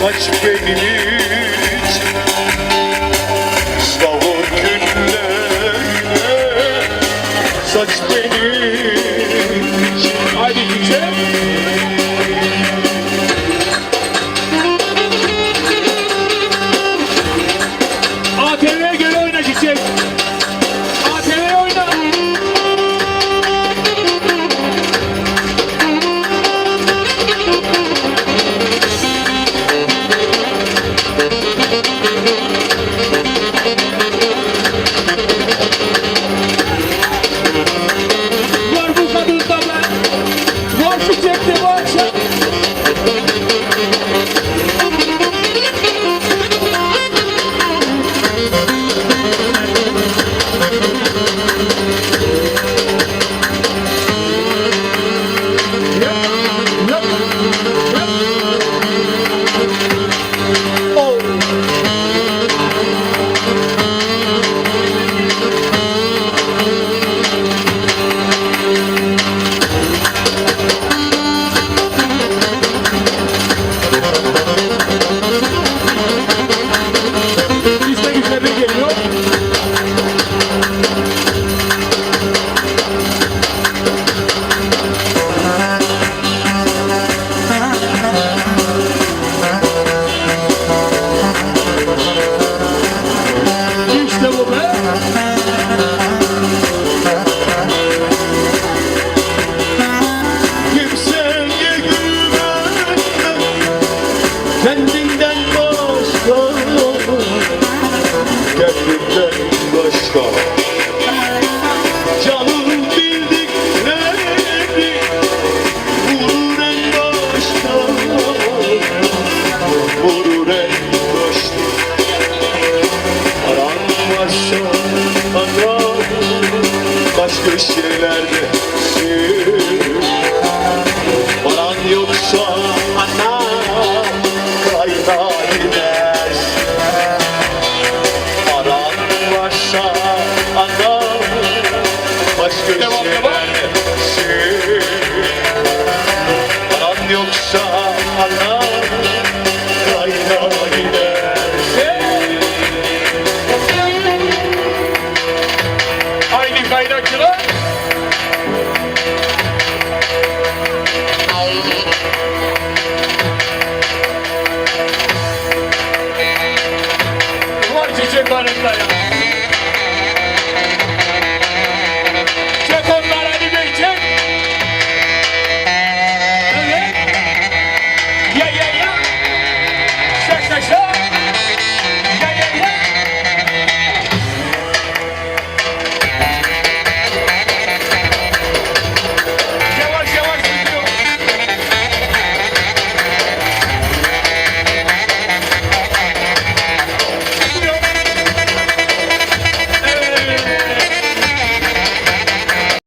saç benim için Savur günlerine saç benim için Haydi güzel ATV verdi Paran ana kayda gider. Paran ana baş göçe verdi Paran yoksa ana kayda gider. Kaynak Çırak.